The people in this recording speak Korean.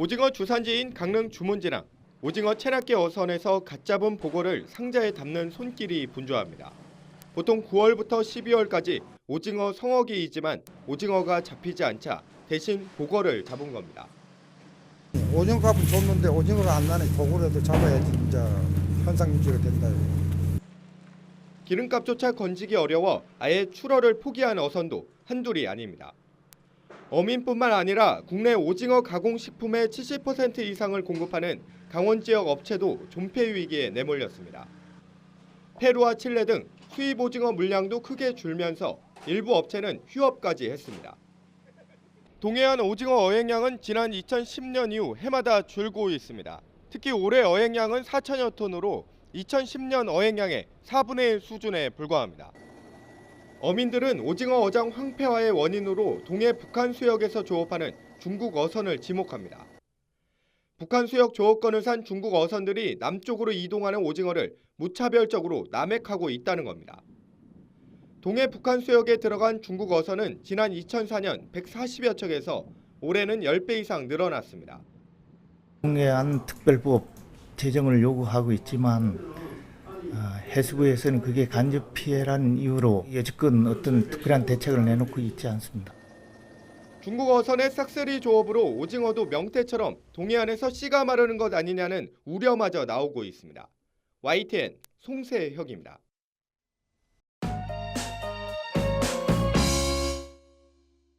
오징어 주산지인 강릉 주문지랑 오징어 체납기 어선에서 갓 잡은 보고를 상자에 담는 손길이 분주합니다. 보통 9월부터 12월까지 오징어 성어기이지만 오징어가 잡히지 않자 대신 보고를 잡은 겁니다. 오징어 값은 줬는데 오징어가 안 나네. 도구라도 잡아야지 진짜 현상 유지가 된다. 기름값조차 건지기 어려워 아예 출어를 포기한 어선도 한둘이 아닙니다. 어민뿐만 아니라 국내 오징어 가공식품의 70% 이상을 공급하는 강원 지역 업체도 존폐 위기에 내몰렸습니다. 페루와 칠레 등 수입 오징어 물량도 크게 줄면서 일부 업체는 휴업까지 했습니다. 동해안 오징어 어획량은 지난 2010년 이후 해마다 줄고 있습니다. 특히 올해 어획량은 4천여 톤으로 2010년 어획량의 4분의 1 수준에 불과합니다. 어민들은 오징어 어장 황폐화의 원인으로 동해 북한 수역에서 조업하는 중국 어선을 지목합니다. 북한 수역 조업권을 산 중국 어선들이 남쪽으로 이동하는 오징어를 무차별적으로 남획하고 있다는 겁니다. 동해 북한 수역에 들어간 중국 어선은 지난 2004년 140여 척에서 올해는 10배 이상 늘어났습니다. 동해안 특별법 제정을 요구하고 있지만 어, 해수부에서는 그게 간접 피해라는 이유로 여지껏 어떤 특별한 대책을 내놓고 있지 않습니다. 중국 어선의 싹쓸이 조업으로 오징어도 명태처럼 동해안에서 씨가 마르는 것 아니냐는 우려마저 나오고 있습니다. YTN 송세혁입니다.